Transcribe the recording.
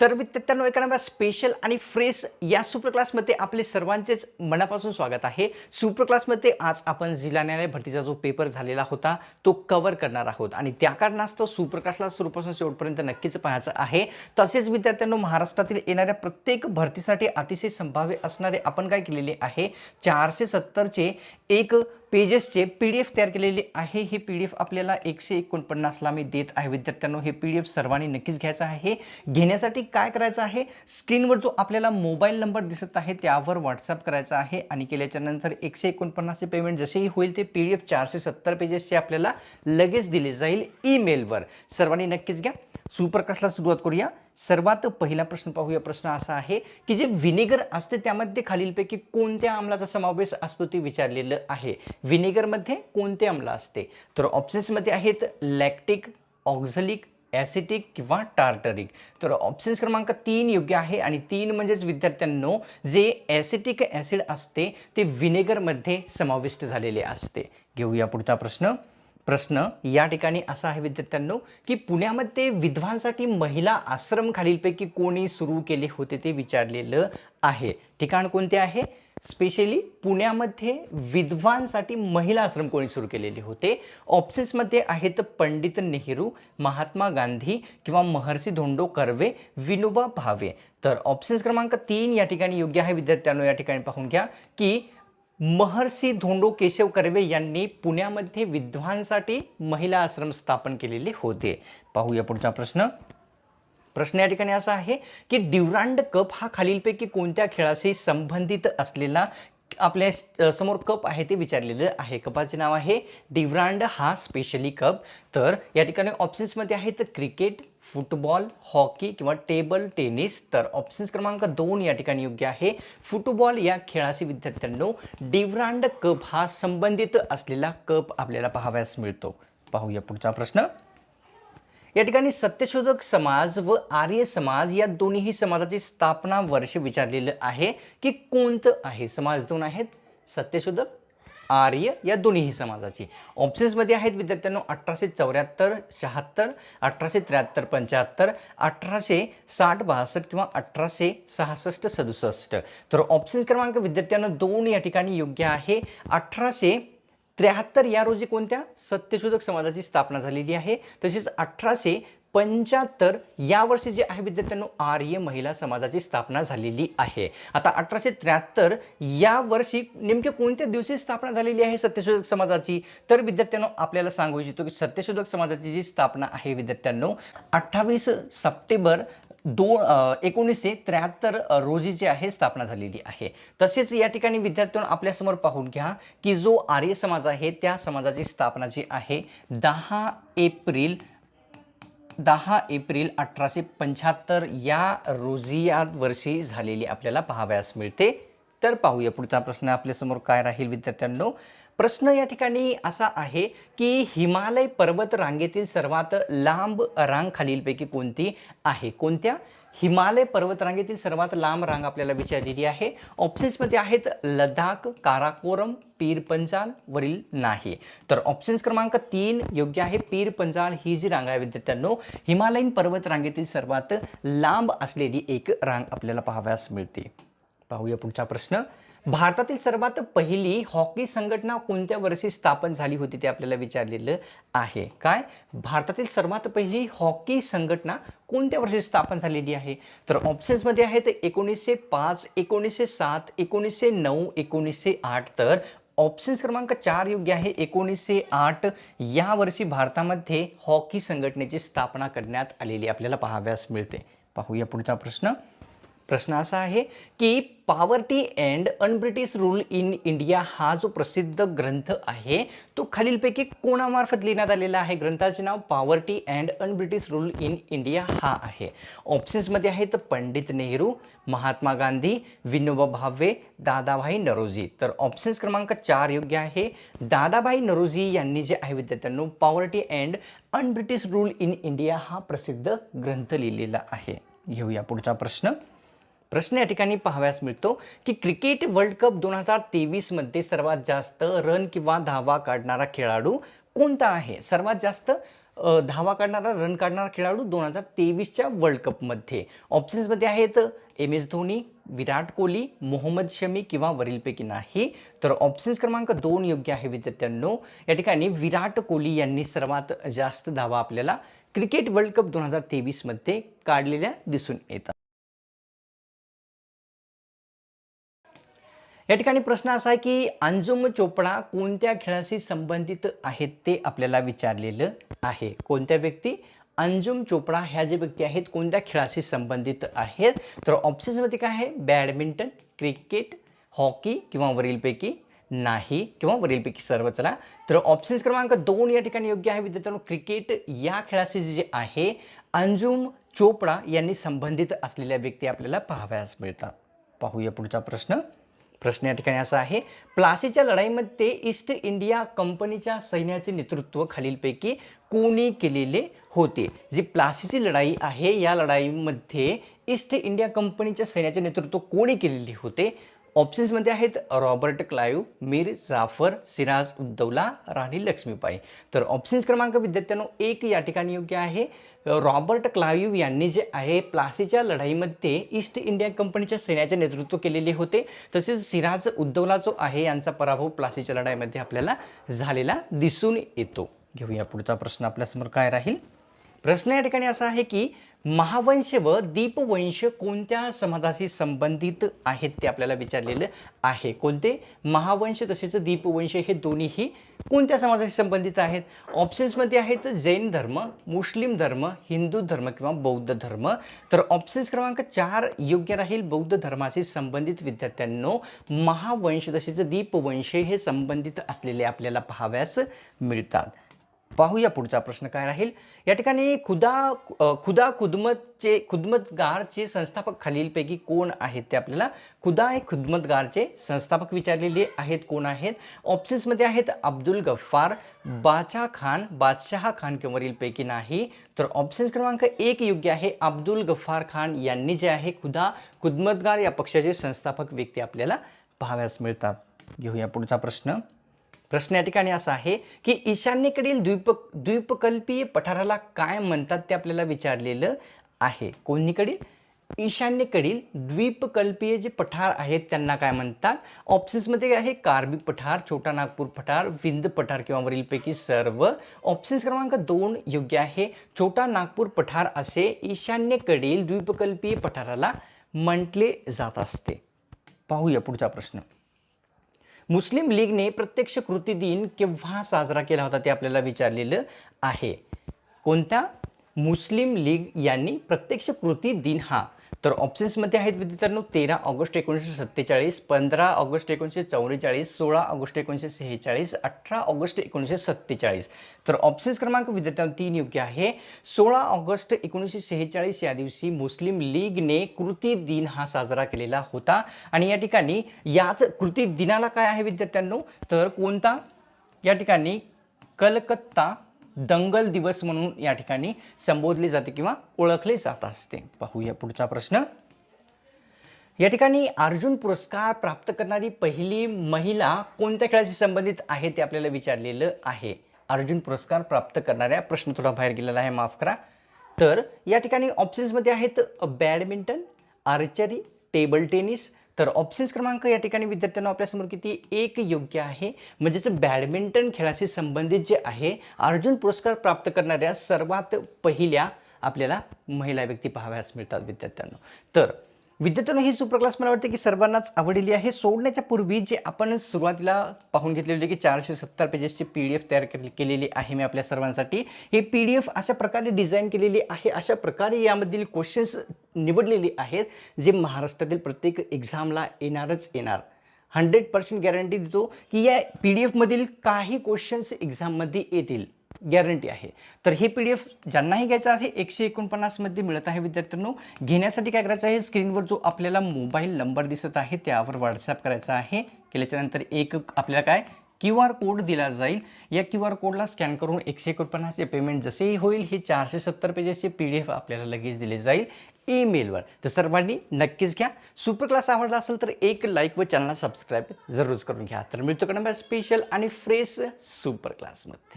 तर मित्रांनो एका नव्या स्पेशल आणि फ्रेश या सुपर क्लासमध्ये आपले सर्वांचेच मनापासून स्वागत आहे. सुपर क्लासमध्ये आज आपण जिल्हा न्यायालय भरतीचा जो पेपर झालेला होता तो कव्हर करणार आहोत. आणि त्या कारणास्तव सुपर क्लासला सुरूपासून शेवटपर्यंत नक्कीच पाहायचं आहे. तसेच विद्यार्थ्यांनो महाराष्ट्रातील येणाऱ्या प्रत्येक भरतीसाठी अतिशय संभाव्य असणारे आपण काय केलेले आहे? चारशे सत्तरचे एक पेजेसचे पी डी एफ तयार केलेले आहे. हे पी डी एफ आपल्याला एकशे एकोणपन्नासला मी देत आहे. विद्यार्थ्यांनो हे पी डी एफ सर्वांनी नक्कीच घ्यायचं आहे. घेण्यासाठी काय करायचं आहे? स्क्रीनवर जो आपल्याला मोबाईल नंबर दिसत आहे त्यावर व्हॉट्सअप करायचा आहे आणि केल्याच्यानंतर एकशे एकोणपन्नासचे पेमेंट जसेही होईल ते पी डी एफ चारशे सत्तर पेजेसचे आपल्याला लगेच दिले जाईल ईमेलवर सर्वांनी नक्कीच घ्या. सुप्रकाशला सुरुवात करूया. सर्वात पहिला प्रश्न पाहूया. प्रश्न असा आहे की जे व्हिनेगर असते त्यामध्ये खालीलपैकी कोणत्या अंमलाचा समावेश असतो ते विचारलेलं आहे. व्हिनेगरमध्ये कोणते अम्ल असते? तर ऑप्शन्समध्ये आहेत लॅक्टिक ऑक्झलिक ॲसिटिक किंवा टार्टरिक. तर ऑप्शन्स क्रमांक तीन योग्य आहे आणि तीन म्हणजेच विद्यार्थ्यांनो जे ॲसिटिक ॲसिड असते ते व्हिनेगरमध्ये समाविष्ट झालेले असते. घेऊया पुढचा प्रश्न. प्रश्न या ठिकाणी असा आहे विद्यार्थ्यांनो की पुण्यामध्ये विधवांसाठी महिला आश्रम खालीलपैकी कोणी सुरू केले होते ते विचारलेलं आहे. ठिकाण कोणते आहे? स्पेशली पुण्यामध्ये विधवांसाठी महिला आश्रम कोणी सुरू केलेले होते? ऑप्शन्समध्ये आहेत पंडित नेहरू महात्मा गांधी किंवा महर्षी धोंडो कर्वे विनोबा भावे. तर ऑप्शन्स क्रमांक तीन या ठिकाणी योग्य आहे विद्यार्थ्यांनो या ठिकाणी पाहून घ्या की महर्षी धोंडो केशव कर्वे यांनी पुण्यामध्ये विद्वांसाठी महिला आश्रम स्थापन केलेले होते. पाहूया पुढचा प्रश्न. प्रश्न या ठिकाणी असा आहे की ड्युरांड कप हा खालीलपैकी कोणत्या खेळाशी संबंधित असलेला आपल्यासमोर कप आहे ते विचारलेलं आहे. कपाचे नाव आहे डिव्रांड हा स्पेशली कप. तर या ठिकाणी ऑप्शन्समध्ये आहेत क्रिकेट फुटबॉल हॉकी किंवा टेबल टेनिस. तर ऑप्शन्स क्रमांक दोन या ठिकाणी योग्य आहे. फुटबॉल या खेळाशी विद्यार्थ्यांनो डिव्रांड कप हा संबंधित असलेला कप आपल्याला पाहावयास मिळतो. पाहूया पुढचा प्रश्न. या ठिकाणी सत्यशोधक समाज व आर्य समाज या दोन्हीही समाजाची स्थापना वर्ष विचारलेलं आहे की कोणतं आहे? समाज दोन आहेत सत्यशोधक आर्य या दोन्हीही समाजाची. ऑप्शन्समध्ये आहेत विद्यार्थ्यांनो अठराशे चौऱ्याहत्तर शहात्तर अठराशे त्र्याहत्तर पंच्याहत्तर अठराशे साठ बासष्ट किंवा अठराशे सहासष्ट सदुसष्ट. तर ऑप्शन क्रमांक विद्यार्थ्यांना दोन या ठिकाणी योग्य आहे. अठराशे त्र्याहत्तर या रोजी कोणत्या? सत्यशोधक समाजाची स्थापना झालेली आहे. तसेच अठराशे पंच्याहत्तर या वर्षी जे आहे विद्यार्थ्यांनो आर्य महिला समाजाची स्थापना झालेली आहे. आता अठराशे त्र्याहत्तर या वर्षी नेमक्या कोणत्या दिवशी स्थापना झालेली आहे सत्यशोधक समाजाची? तर विद्यार्थ्यांनो आपल्याला सांगू इच्छितो की सत्यशोधक समाजाची जी स्थापना आहे विद्यार्थ्यांनो अठ्ठावीस सप्टेंबर दोन एकोणीसशे त्र्याहत्तर रोजी जी आहे स्थापना झालेली आहे. तसेच या ठिकाणी विद्यार्थ्यांना आपल्यासमोर पाहून घ्या की जो आर्य समाज आहे त्या समाजाची स्थापना जी आहे दहा एप्रिल दहा एप्रिल अठराशे पंच्याहत्तर या रोजी या वर्षी झालेली आपल्याला पाहावयास मिळते. तर पाहूया पुढचा प्रश्न आपल्यासमोर काय राहील विद्यार्थ्यांनो. प्रश्न या ठिकाणी असा आहे की हिमालय पर्वत रांगेतील सर्वात लांब रांग खालीलपैकी कोणती आहे? कोणत्या? हिमालय पर्वतरांगेतील सर्वात लांब रांग आपल्याला विचारलेली आहे. ऑप्शन्समध्ये आहेत लडाख काराकोरम पीर पंजाल वरील नाही. तर ऑप्शन्स क्रमांक तीन योग्य आहे. पीर पंजाल ही जी रांग आहे विद्यार्थ्यांनो हिमालयीन पर्वत रांगेतील सर्वात लांब असलेली एक रांग आपल्याला पाहावयास मिळते. पाहूया पुढचा प्रश्न. भारतातील सर्वात पहिली हॉकी संघटना कोणत्या वर्षी स्थापन झाली होती ते आपल्याला विचारलेलं आहे. काय? भारतातील सर्वात पहिली हॉकी संघटना कोणत्या वर्षी स्थापन झालेली आहे? तर ऑप्शन्समध्ये आहेत एकोणीसशे पाच एकोणीसशे सात एकोणीसशे नऊ एकोणीसशे आठ. तर ऑप्शन क्रमांक चार योग्य आहे. एकोणीसशे आठ या वर्षी भारतामध्ये हॉकी संघटनेची स्थापना करण्यात आलेली आपल्याला पाहाव्यास मिळते. पाहूया पुढचा प्रश्न. प्रश्न असा आहे की poverty and unBritish rule in India हा जो प्रसिद्ध ग्रंथ आहे तो खालीलपैकी कोणामार्फत लिहिण्यात आलेला आहे? ग्रंथाचे नाव poverty and unBritish rule in India हा आहे. ऑप्शन्समध्ये आहेत पंडित नेहरू महात्मा गांधी विनोबा भावे दादाभाई नरोजी. तर ऑप्शन्स क्रमांक चार योग्य आहे. दादाभाई नरोजी यांनी जे आहे विद्यार्थ्यांनो poverty and unBritish rule in India हा प्रसिद्ध ग्रंथ लिहिलेला आहे. घेऊया पुढचा प्रश्न. प्रश्न या ठिकाणी पाहाव्यास मिळतो की क्रिकेट वर्ल्ड कप दोन हजार तेवीसमध्ये सर्वात जास्त रन किंवा धावा काढणारा खेळाडू कोणता आहे? सर्वात जास्त धावा काढणारा रन काढणारा खेळाडू दोन हजार तेवीसच्या वर्ल्ड कपमध्ये. ऑप्शन्समध्ये आहेत एम एस धोनी विराट कोहली मोहम्मद शमी किंवा वरीलपैकी नाही. तर ऑप्शन्स क्रमांक दोन योग्य आहे विद्यार्थ्यांनो. या ठिकाणी विराट कोहली यांनी सर्वात जास्त धावा आपल्याला क्रिकेट वर्ल्ड कप दोन हजार तेवीसमध्ये काढलेल्या दिसून येतात. या ठिकाणी प्रश्न असा आहे की अंजुम चोपडा कोणत्या खेळाशी संबंधित आहेत ते आपल्याला विचारलेलं आहे. कोणत्या व्यक्ती? अंजुम चोपडा ह्या जे व्यक्ती आहेत कोणत्या खेळाशी संबंधित आहेत? तर ऑप्शन्समध्ये काय आहे? बॅडमिंटन क्रिकेट हॉकी किंवा वरीलपैकी नाही किंवा वरीलपैकी सर्व चला तर ऑप्शन्स क्रमांक दोन या ठिकाणी योग्य आहे. विद्यार्थ्यांनो क्रिकेट या खेळाशी जे आहे अंजुम चोपडा यांनी संबंधित असलेल्या व्यक्ती आपल्याला पाहाव्यास मिळतात. पाहूया पुढचा प्रश्न. प्रश्न या ठिकाणी असा आहे. प्लासीच्या लढाईमध्ये ईस्ट इंडिया कंपनीच्या सैन्याचे नेतृत्व खालीलपैकी कोणी केलेले होते? जी प्लासीची लढाई आहे या लढाईमध्ये ईस्ट इंडिया कंपनीच्या सैन्याचे नेतृत्व कोणी केलेले होते? ऑप्शन्समध्ये आहेत रॉबर्ट क्लायू मीर जाफर सिराज उद्दौला राणी लक्ष्मीबाई तर ऑप्शन्स क्रमांक विद्यार्थ्यांनो एक या ठिकाणी योग्य आहे. रॉबर्ट क्लायू यांनी जे आहे प्लासीच्या लढाईमध्ये ईस्ट इंडिया कंपनीच्या सैन्याचे नेतृत्व केलेले होते. तसेच सिराज उद्दौला जो आहे यांचा पराभव प्लासीच्या लढाईमध्ये आपल्याला झालेला दिसून येतो. घेऊया पुढचा प्रश्न आपल्यासमोर काय राहील? प्रश्न या ठिकाणी असा आहे की महावंश व दीपवंश कोणत्या समाजाशी संबंधित आहेत ते आपल्याला विचारलेलं आहे. कोणते? महावंश तसेच दीपवंश हे दोन्हीही कोणत्या समाजाशी संबंधित आहेत? ऑप्शन्समध्ये आहेत जैन धर्म मुस्लिम धर्म हिंदू धर्म किंवा बौद्ध धर्म. तर ऑप्शन्स क्रमांक चार योग्य राहील बौद्ध धर्माशी संबंधित विद्यार्थ्यांनो महावंश तसेच दीपवंश हे संबंधित असलेले आपल्याला पाहाव्यास मिळतात. पाहूया पुढचा प्रश्न काय राहील. या ठिकाणी खुदा खुदा खुदमतचे खुदमतगारचे संस्थापक खालीलपैकी कोण आहेत ते आपल्याला खुदा हे खुदमतगारचे संस्थापक विचारलेले आहेत कोण आहेत? ऑप्शन्समध्ये आहेत अब्दुल गफ्फार बाचा खान बादशाह खान किंवा वरीलपैकी नाही. तर ऑप्शन्स क्रमांक एक योग्य आहे. अब्दुल गफ्फार खान यांनी जे आहे खुदा खुदमतगार या पक्षाचे संस्थापक व्यक्ती आपल्याला पाहाव्यास मिळतात. घेऊया पुढचा प्रश्न. प्रश्न या ठिकाणी असा आहे की ईशान्येकडील द्वीप द्वीपकल्पीय पठाराला काय म्हणतात ते आपल्याला विचारलेलं आहे. कोणीकडील? ईशान्येकडील द्वीपकल्पीय जे पठार आहेत त्यांना काय म्हणतात? ऑप्शन्समध्ये आहे कार्बी पठार छोटा नागपूर पठार विंद पठार किंवा वरीलपैकी सर्व. ऑप्शन्स क्रमांक दोन योग्य आहे. छोटा नागपूर पठार असे ईशान्येकडील द्वीपकल्पीय पठाराला म्हटले जात असते. पाहूया पुढचा प्रश्न. मुस्लिम लीगने प्रत्यक्ष कृती दिन केव्हा साजरा केला होता ते आपल्याला विचारलेलं आहे. कोणत्या मुस्लिम लीग यांनी प्रत्यक्ष कृती दिन हा. तर ऑप्शन्समध्ये आहेत विद्यार्थ्यांनो तेरा ऑगस्ट एकोणीसशे सत्तेचाळीस पंधरा ऑगस्ट एकोणीसशे चौवेचाळीस सोळा ऑगस्ट एकोणीसशे सेहेचाळीस अठरा ऑगस्ट एकोणीसशे सत्तेचाळीस. तर ऑप्शन्स क्रमांक विद्यार्थ्यांनो तीन योग्य आहे. सोळा ऑगस्ट एकोणीसशे सेहेचाळीस या दिवशी मुस्लिम लीगने कृती दिन हा साजरा केलेला होता. आणि या ठिकाणी याच कृती दिनाला काय आहे विद्यार्थ्यांनो? तर कोणता? या ठिकाणी कलकत्ता दंगल दिवस म्हणून या ठिकाणी संबोधले जाते किंवा ओळखले जात असते. पाहूया पुढचा प्रश्न. या ठिकाणी अर्जुन पुरस्कार प्राप्त करणारी पहिली महिला कोणत्या खेळाशी संबंधित आहे ते आपल्याला विचारलेलं आहे. अर्जुन पुरस्कार प्राप्त करणाऱ्या प्रश्न थोडा बाहेर गेलेला आहे माफ करा. तर या ठिकाणी ऑप्शन्समध्ये आहेत बॅडमिंटन आर्चरी टेबल टेनिस तर ऑप्शन्स क्रमांक या ठिकाणी विद्यार्थ्यांना आपल्यासमोर किती? एक योग्य आहे. म्हणजेच बॅडमिंटन खेळाशी संबंधित जे आहे अर्जुन पुरस्कार प्राप्त करणाऱ्या सर्वात पहिल्या आपल्याला महिला व्यक्ती पाहाव्यास मिळतात विद्यार्थ्यांना. तर विद्यार्थ्यांनो ही सुपर क्लास मला वाटते की सर्वांनाच आवडलेली आहे. सोडण्याच्या पूर्वी जे आपण सुरुवातीला पाहून घेतलेले होते की चारशे सत्तर पेजेसची पी डी एफ तयार केलेली आहे मी आपल्या सर्वांसाठी. हे पी डी एफ अशा प्रकारे डिझाईन केलेली आहे अशा प्रकारे यामधील क्वेश्चन्स निवडलेले आहेत जे महाराष्ट्रातील प्रत्येक एक्झामला येणारच येणार. हंड्रेड पर्सेंट गॅरंटी देतो की या पी डी एफमधील काही क्वेश्चन्स एक्झाममध्ये येतील. गॅरंटी आहे. तर हे पी डी एफ ज्यांनाही घ्यायचं आहे एकशे एकोणपन्नासमध्ये मिळत आहे विद्यार्थ्यांनो. घेण्यासाठी काय करायचं आहे? स्क्रीनवर जो आपल्याला मोबाईल नंबर दिसत आहे त्यावर व्हॉट्सअप करायचा आहे. केल्याच्यानंतर एक आपल्याला काय? क्यू आर कोड दिला जाईल. या क्यू आर कोडला स्कॅन करून एकशे एकोणपन्नासचे पेमेंट जसेही होईल हे चारशे सत्तर पेजेसचे पी डी एफ आपल्याला लगेच दिले जाईल ईमेलवर तर सर्वांनी नक्कीच घ्या. सुपर क्लास आवडला असेल तर एक लाईक व चॅनलला सबस्क्राईब जरूर करून घ्या. तर मिळतो कडे स्पेशल आणि फ्रेश सुपर क्लासमध्ये